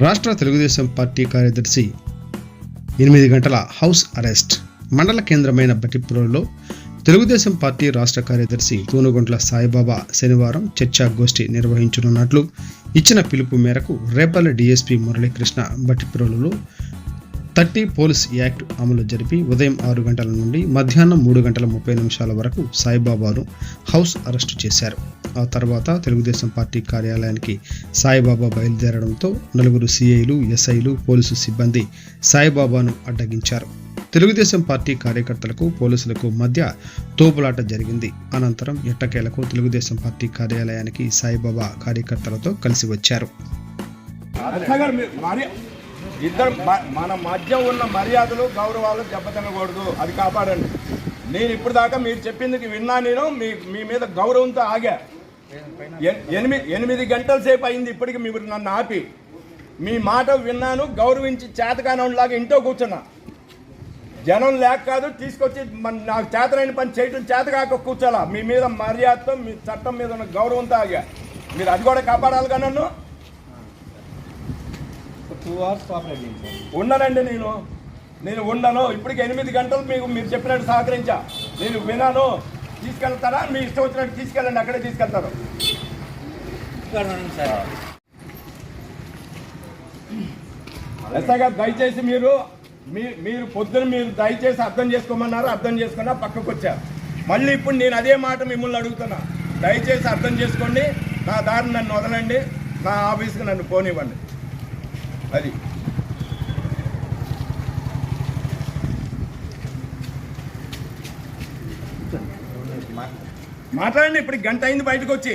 రాష్ట్ర తెలుగుదేశం పార్టీ కార్యదర్శి ఎనిమిది గంటల హౌస్ అరెస్ట్. మండల కేంద్రమైన బటిప్రోలో తెలుగుదేశం పార్టీ రాష్ట్ర కార్యదర్శి తూనుగుంట్ల సాయిబాబా శనివారం చర్చాగోష్ఠి నిర్వహించనున్నట్లు ఇచ్చిన పిలుపు మేరకు రేపల్ల డీఎస్పీ మురళీకృష్ణ బటిప్రోలులో థర్టీ పోలీస్ యాక్ట్ అమలు జరిపి ఉదయం ఆరు గంటల నుండి మధ్యాహ్నం మూడు గంటల ముప్పై నిమిషాల వరకు సాయిబాబాను హౌస్ అరెస్టు చేశారు. ఆ తర్వాత తెలుగుదేశం పార్టీ కార్యాలయానికి సాయిబాబా బయలుదేరడంతో నలుగురు సిఐలు ఎస్ఐలు పోలీసు సిబ్బంది సాయిబాబాను అడ్డగించారు. తెలుగుదేశం పార్టీ కార్యకర్తలకు పోలీసులకు మధ్య తోపులాట జరిగింది. అనంతరం ఎట్టకేలకు తెలుగుదేశం పార్టీ కార్యాలయానికి సాయిబాబా కార్యకర్తలతో కలిసి వచ్చారు. ఇద్దరు మ- మన మధ్య ఉన్న మర్యాదలు గౌరవాలు దెబ్బతినకూడదు. అది కాపాడండి. నేను ఇప్పుడు దాకా మీరు చెప్పింది విన్నా నేను మీ మీ మీద గౌరవంతో ఆగా. ఎనిమిది ఎనిమిది గంటల సేపు అయింది ఇప్పటికి మీరు నన్ను ఆపి. మీ మాట విన్నాను గౌరవించి చేతకానలాగా ఇంట్లో కూర్చున్నా. జనం లేక కాదు తీసుకొచ్చి నాకు చేతనైన పని చేయటం చేతకాక కూర్చోాలా. మీ మీద మర్యాదతో మీ చట్టం మీద ఉన్న గౌరవంతో ఆగా. మీరు అది కూడా కాపాడాలిగా నన్ను? టూ అవర్స్ కోఆపరేట్ చేయండి సార్ నేను. నేను ఉండను. ఇప్పటికి ఎనిమిది గంటలు మీకు మీరు చెప్పినట్టు సహకరించా. నేను వినాను. తీసుకెళ్తారా? మీ ఇష్టం వచ్చినట్టు తీసుకెళ్ళండి. అక్కడే తీసుకెళ్తారు సార్ ఎస్ఐ గారు దయచేసి మీరు మీ మీరు పొద్దున మీరు దయచేసి అర్థం చేసుకోమన్నారు? అర్థం చేసుకున్నా పక్కకు వచ్చారు మళ్ళీ ఇప్పుడు నేను అదే మాట మిమ్మల్ని అడుగుతున్నా. దయచేసి అర్థం చేసుకోండి. నా దారిని నన్ను వదలండి. నా ఆఫీస్కి నన్ను పోనివ్వండి. అది. మాట్లాడండి ఇప్పుడు గంట అయింది బయటకు వచ్చి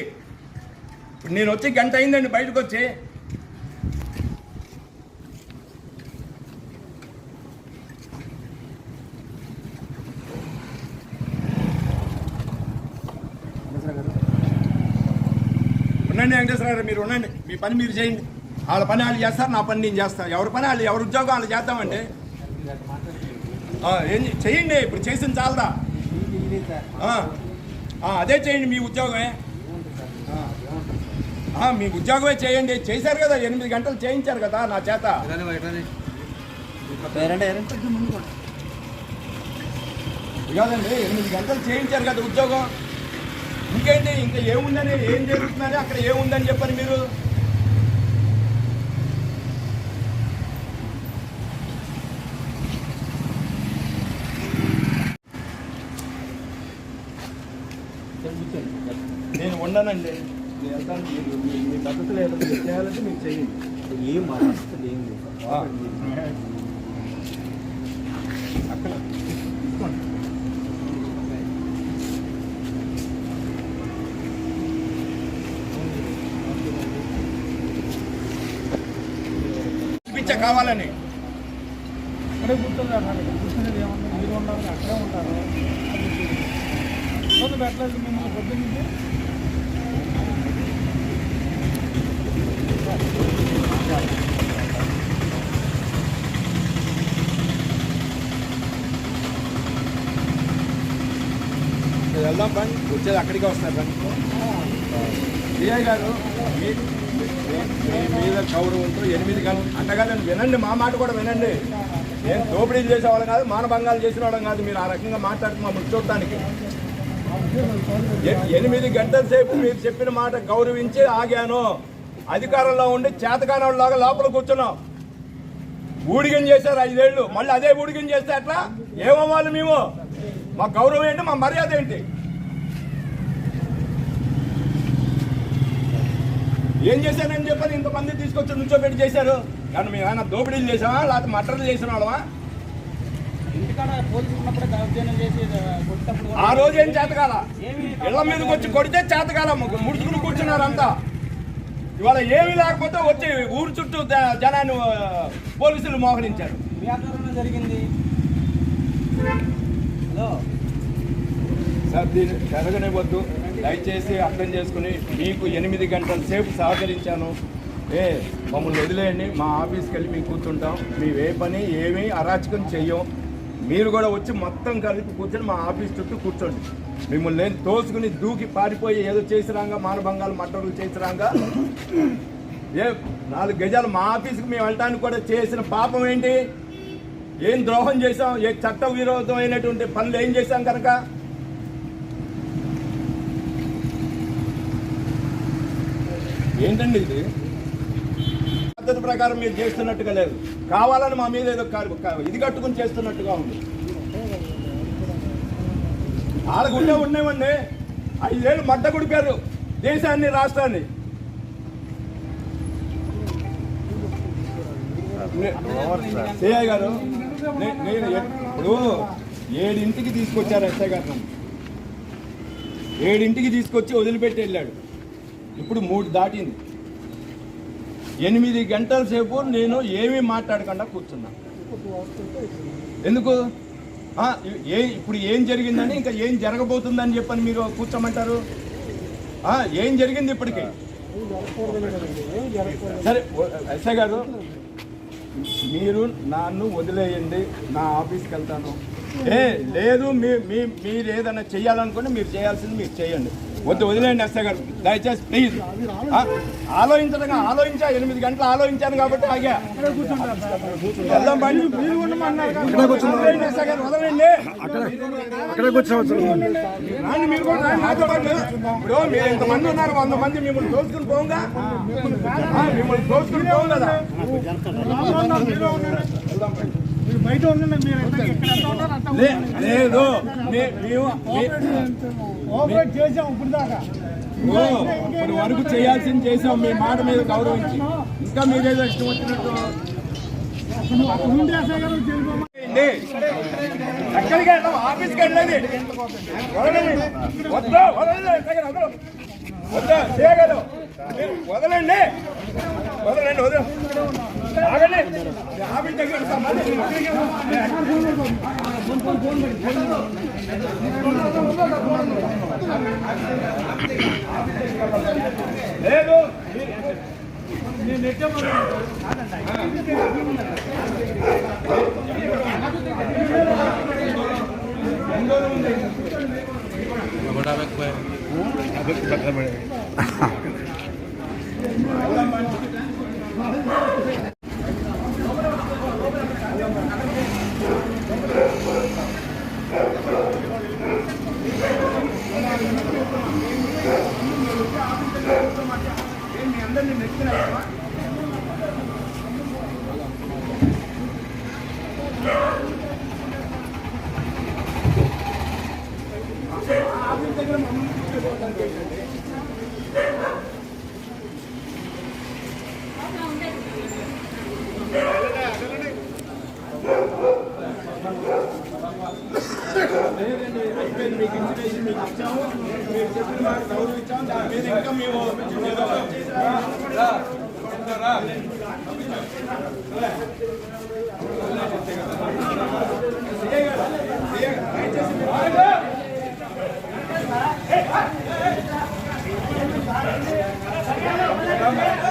ఇప్పుడు నేను వచ్చి గంట అయిందండి బయటకు వచ్చి ఉండండి వెంకటేశ్వర గారు మీరు ఉండండి. మీ పని మీరు చేయండి. వాళ్ళ పని వాళ్ళు చేస్తారు నా పని నేను చేస్తాను ఎవరి పని వాళ్ళు ఎవరి ఉద్యోగం వాళ్ళు చేద్దామండి ఏం చేయండి ఇప్పుడు చేసిన చాలదా అదే చేయండి మీ ఉద్యోగమే. మీ ఉద్యోగమే చేయండి. చేశారు కదా ఎనిమిది గంటలు చేయించారు కదా నా చేత. కాదండి ఎనిమిది గంటలు చేయించారు కదా ఉద్యోగం. ఇంకేంటి ఇంకా ఏముందని ఏం జరుగుతుందని అక్కడ ఏముందని చెప్పని మీరు? ఉండనండి నేను వెళ్తాను. మీరు- మీ- మీ పద్ధతులు మీరు చేయాలంటే మీరు చేయండి ఏం లేదు అక్కడ పిచ్చ కావాలని అక్కడే కూర్చున్నారు కూర్చునేది ఏమన్నా మీరు ఉన్నారు అక్కడే ఉంటారు పెట్టలేదు మిమ్మల్ని పొద్దున్నే వెళ్దాం పని వచ్చేది అక్కడికే వస్తారు పని విజయ్ గారు మీ- మీ మీద గౌరవంతో ఎనిమిది గంటలు అంటగానే వినండి మా మాట కూడా వినండి. నేను దోపిడీలు చేసేవాళ్ళం కాదు మానభంగాలు చేసిన వాళ్ళం కాదు. మీరు ఆ రకంగా మాట్లాడుతూ మమ్మల్ని చూడటానికి ఎనిమిది గంటల సేపు మీరు చెప్పిన మాట గౌరవించి ఆగాను. అధికారంలో ఉండి చేతకానలాగా లోపల కూర్చున్నాం. ఊడిగం చేశారు ఐదేళ్ళు. మళ్ళీ అదే ఊడిగం చేస్తే అట్లా ఏమవ్వాలి మేము. మా గౌరవం ఏంటి? మా మర్యాద ఏంటి? ఏం చేశానని చెప్పని ఇంతమంది తీసుకొచ్చి నుంచోబెట్టి చేశారు? కానీ మేము ఏమైనా దోపిడీలు చేసామా లేకపోతే మటర్లు చేసిన వాళ్ళమా ఆ రోజు ఏం చేతకాల? ఇళ్ళ మీదకి వచ్చి కొడితే చేతకాల. ముడుచుకుని కూర్చున్నారు అంతా ఇవాళ ఏమీ లేకపోతే వచ్చి ఊరు చుట్టూ జనాన్ని పోలీసులు మోహరించారు. జరిగింది. హలో. సార్ దీన్ని జరగనివ్వద్దు దయచేసి అర్థం చేసుకుని మీకు ఎనిమిది గంటల సేపు సహకరించాను. ఏ మమ్మల్ని వదిలేయండి. మా ఆఫీస్కి వెళ్ళి మేము కూర్చుంటాం. మేము ఏ పని ఏమీ అరాచకం చెయ్యం. మీరు కూడా వచ్చి మొత్తం కలిపి కూర్చొని మా ఆఫీస్ చుట్టూ కూర్చోండి. మిమ్మల్ని నేను తోసుకుని దూకి పారిపోయి ఏదో చేసిరాంగా మానభంగాలు మట్టలు చేసిరాంగా. ఏ నాలుగు గజాలు మా ఆఫీస్కి మేము వెళ్ళటానికి కూడా చేసిన పాపం ఏంటి? ఏం ద్రోహం చేసాం ఏ చట్ట విరోధమైనటువంటి పనులు ఏం చేశాం కనుక? ఏంటండి ఇది? పద్ధతి ప్రకారం మీరు చేస్తున్నట్టుగా లేదు. కావాలని మా మీద ఏదో ఇది కట్టుకుని చేస్తున్నట్టుగా ఉంది. వాళ్ళకు ఉండే ఉండేవండి. ఐదేళ్ళు మడ్డ కుడిపారు దేశాన్ని రాష్ట్రాన్ని. సిఐ గారు నేను ఇప్పుడు ఏడింటికి తీసుకొచ్చారు ఎస్ఐ గారు ఏడింటికి తీసుకొచ్చి వదిలిపెట్టి వెళ్ళాడు. ఇప్పుడు మూడు దాటింది. ఎనిమిది గంటల సేపు నేను ఏమీ మాట్లాడకుండా కూర్చున్నా. ఎందుకు? ఏ ఇప్పుడు ఏం జరిగిందని ఇంకా ఏం జరగబోతుందని చెప్పని మీరు కూర్చోమంటారు? ఏం జరిగింది ఇప్పటికి? సరే ఎస్ఐ గారు మీరు నన్ను వదిలేయండి నా ఆఫీస్కి వెళ్తాను. ఏ లేదు మీ మీ మీరు ఏదైనా చేయాలనుకుంటే మీరు చేయాల్సింది మీరు చేయండి. వద్దు వదిలేయండి ఎస్ఐ గారు. దయచేసి ప్లీజ్. ఆలోచించడం ఆలోచించా. ఎనిమిది గంటలు ఆలోచించాను కాబట్టి ఆగా. వెళ్దాం బండి వదిలేయండి ఎస్ఐ గారు, వదలండి. రాండి మీరు కూడా రాండి నాతో పాటు. ఇప్పుడు మీరు ఇంతమంది ఉన్నారు వంద మంది మిమ్మల్ని పోగా. మిమ్మల్ని పోవు కదా. లేదు. మేము కోఆపరేట్ చేసాం ఇప్పుడు దాకా. ఓ, ఇప్పుడు వరకు చేయాల్సింది చేసాం మీ మాట మీద గౌరవించి. ఇంకా మీరేదో ఇష్టం వచ్చినట్టు. వదలండి వద్దు వదలండి. ఎక్కడికి వదలు వద్దు చేయగలరు మీరు వదలండి వదలండి వదలు ఆగండి ఆఫీస్ అందరినీ మెచ్చిన లేదండి అయిపోయింది మీకు ఇన్సిడేషన్ మీకు ఇచ్చాము మీరు చెప్పిన వారికి గౌరవించాము దాని మీద ఇంకా మేము Thank.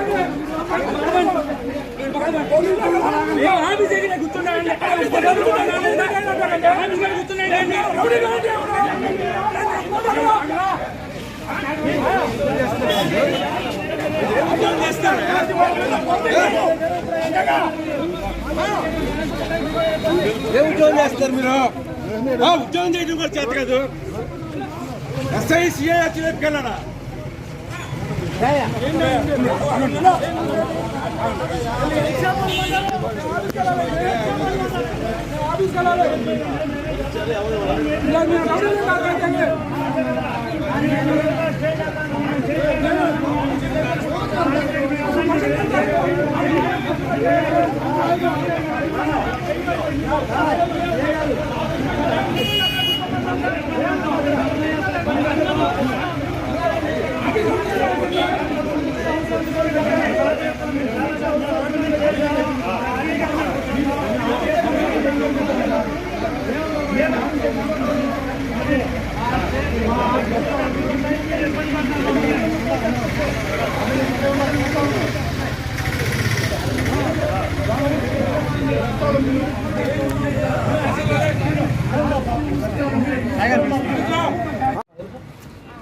ఏ ఉద్యోగం చేస్తారు మీరు? ఉద్యోగం చేయడం కూడా చేత కాదు. ఎస్ఐ సిఐ వచ్చి వెళ్ళాడా ఆఫీస్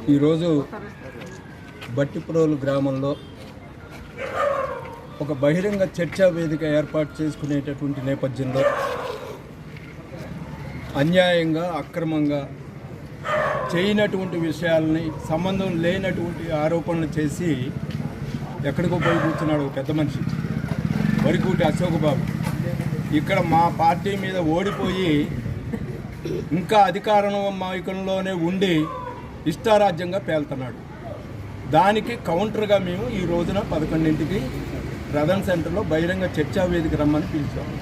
ఈరోజు బట్టిప్రోలు గ్రామంలో ఒక బహిరంగ చర్చా వేదిక ఏర్పాటు చేసుకునేటటువంటి నేపథ్యంలో అన్యాయంగా అక్రమంగా చేయనటువంటి విషయాలని సంబంధం లేనటువంటి ఆరోపణలు చేసి ఎక్కడికో పోయి కూర్చున్నాడు ఒక పెద్ద మనిషి వరికూటి అశోక్ బాబు ఇక్కడ మా పార్టీ మీద ఓడిపోయి ఇంకా అధికారం మైకంలోనే ఉండి ఇష్టారాజ్యంగా పేలుతున్నాడు. దానికి కౌంటర్గా మేము ఈ రోజున పదకొండింటికి ప్రధాన సెంటర్లో బహిరంగ చర్చా వేదిక రమ్మని పిలిచాము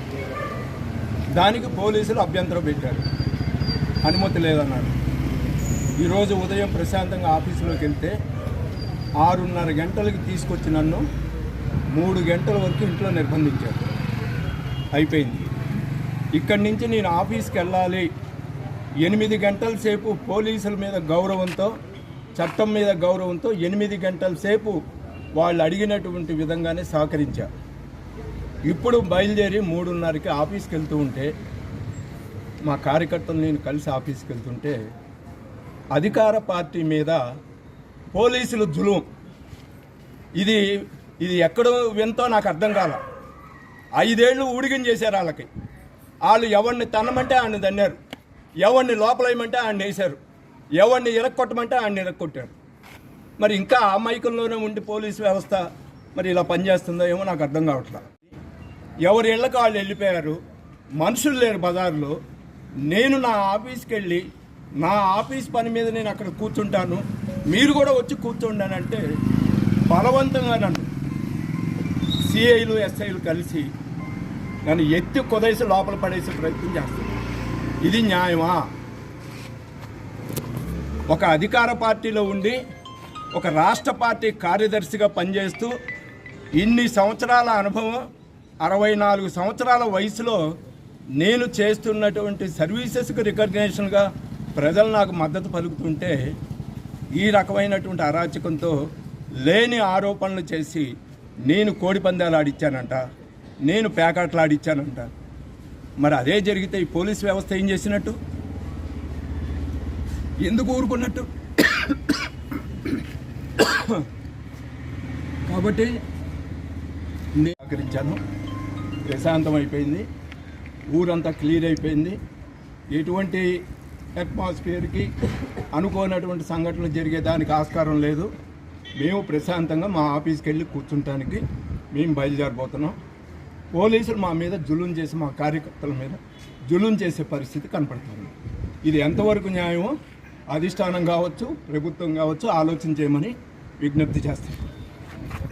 దానికి పోలీసులు అభ్యంతరం పెట్టారు. అనుమతి లేదన్నారు. ఈరోజు ఉదయం ప్రశాంతంగా ఆఫీసులోకి వెళ్తే ఆరున్నర గంటలకి తీసుకొచ్చి నన్ను మూడు గంటల వరకు ఇంట్లో నిర్బంధించారు. అయిపోయింది. ఇక్కడి నుంచి నేను ఆఫీస్కి వెళ్ళాలి ఎనిమిది గంటల సేపు పోలీసుల మీద గౌరవంతో చట్టం మీద గౌరవంతో ఎనిమిది గంటల సేపు వాళ్ళు అడిగినటువంటి విధంగానే సహకరించా. ఇప్పుడు బయలుదేరి మూడున్నరకి ఆఫీస్కి వెళ్తూ ఉంటే మా కార్యకర్తలు నేను కలిసి ఆఫీస్కి వెళ్తుంటే అధికార పార్టీ మీద పోలీసులు జులుం. ఇది ఇది ఎక్కడో వింతో నాకు అర్థం కాల. ఐదేళ్ళు ఊడిగం చేశారు వాళ్ళకి వాళ్ళు ఎవరిని తనమంటే ఆయన తన్నారు. ఎవరిని లోపలేయమంటే ఆయన వేశారు. ఎవరిని ఇరక్కొట్టమంటే ఆయన ఇరక్కొట్టారు. మరి ఇంకా ఆ మైకంలోనే ఉండి పోలీసు వ్యవస్థ మరి ఇలా పనిచేస్తుందో ఏమో నాకు అర్థం కావట్లా. ఎవరి ఇళ్ళకి వాళ్ళు వెళ్ళిపోయారు. మనుషులు లేరు బజార్లో. నేను నా ఆఫీస్కి వెళ్ళి నా ఆఫీస్ పని మీద నేను అక్కడ కూర్చుంటాను. మీరు కూడా వచ్చి కూర్చోండానంటే బలవంతంగా నన్ను సిఐలు ఎస్ఐలు కలిసి నన్ను ఎత్తి కొదేసి లోపల పడేసే ప్రయత్నం చేస్తాను ఇది న్యాయమా? ఒక అధికార పార్టీలో ఉండి ఒక రాష్ట్ర పార్టీ కార్యదర్శిగా పనిచేస్తూ ఇన్ని సంవత్సరాల అనుభవం అరవై నాలుగు సంవత్సరాల వయసులో నేను చేస్తున్నటువంటి సర్వీసెస్కి రికగ్నేషన్గా ప్రజలు నాకు మద్దతు పలుకుతుంటే ఈ రకమైనటువంటి అరాచకంతో లేని ఆరోపణలు చేసి నేను కోడి పందాలు ఆడిచ్చానంట నేను పేకాట్లు ఆడిచ్చానంట. మరి అదే జరిగితే ఈ పోలీస్ వ్యవస్థ ఏం చేసినట్టు? ఎందుకు ఊరుకున్నట్టు? కాబట్టి నిరాకరించాను ప్రశాంతం అయిపోయింది ఊరంతా క్లియర్ అయిపోయింది. ఎటువంటి అట్మాస్ఫియర్కి అనుకోనటువంటి సంఘటనలు జరిగేదానికి ఆస్కారం లేదు. మేము ప్రశాంతంగా మా ఆఫీస్కి వెళ్ళి కూర్చుంటానికి మేము బయలుదేరిపోతున్నాం పోలీసులు మా మీద జులుం చేసి మా కార్యకర్తల మీద జులుం చేసే పరిస్థితి కనపడుతుంది. ఇది ఎంతవరకు న్యాయమో అధిష్టానం కావచ్చు ప్రభుత్వం కావచ్చు ఆలోచన చేయమని విజ్ఞప్తి చేస్తాను